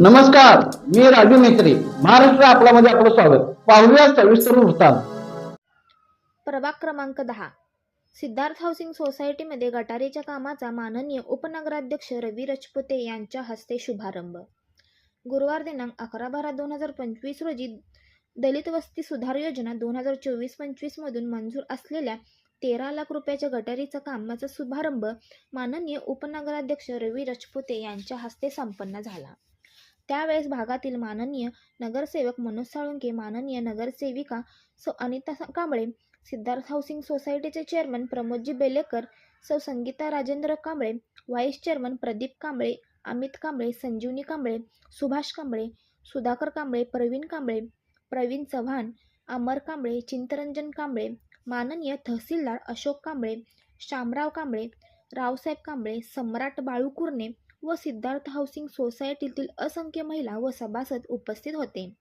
नमस्कार मी राजू मेत्री महाराष्ट्र आपल्यामध्ये आपलं स्वागत. पाहूया सविस्तर वृत्तांत. प्रभाग क्रमांक दहा. सिद्धार्थ हाऊसिंग सोसायटीमध्ये गटारीच्या कामाचा माननीय उपनगराध्यक्ष रवी रजपुते यांच्या हस्ते शुभारंभ. गुरुवार दिनांक अकरा बारा दोन हजार पंचवीस रोजी दलित वस्ती सुधार योजना दोन हजार चोवीस पंचवीस मधून मंजूर असलेल्या तेरा लाख रुपयाच्या गटारीचा कामाचा शुभारंभ माननीय उपनगराध्यक्ष रवी रजपुते यांच्या हस्ते संपन्न झाला. त्यावेळेस भागातील माननीय नगरसेवक मनोज साळुंके माननीय नगरसेविका सौ अनिता कांबळे सिद्धार्थ हाऊसिंग सोसायटीचे चेअरमन प्रमोदजी बेलेकर सौ संगीता राजेंद्र कांबळे व्हाईस चेअरमन प्रदीप कांबळे अमित कांबळे संजीवनी कांबळे सुभाष कांबळे सुधाकर कांबळे प्रवीण कांबळे प्रवीण चव्हाण अमर कांबळे चिंतरंजन कांबळे माननीय तहसीलदार अशोक कांबळे शामराव कांबळे रावसाहेब कांबळे सम्राट बाळू कुर्णे व सिद्धार्थ हाऊसिंग सोसायटीतील असंख्य महिला व सभासद उपस्थित होते.